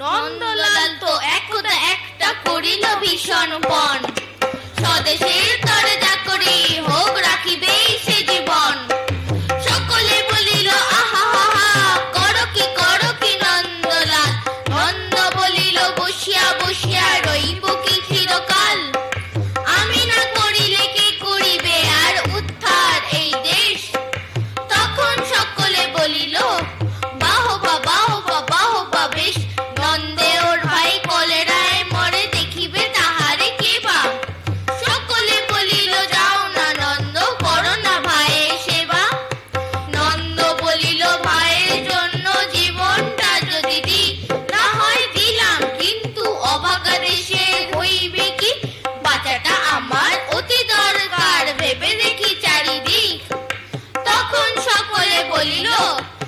নন্দলাল তো একদা একটা করিল ভীষণ পণ। Polino.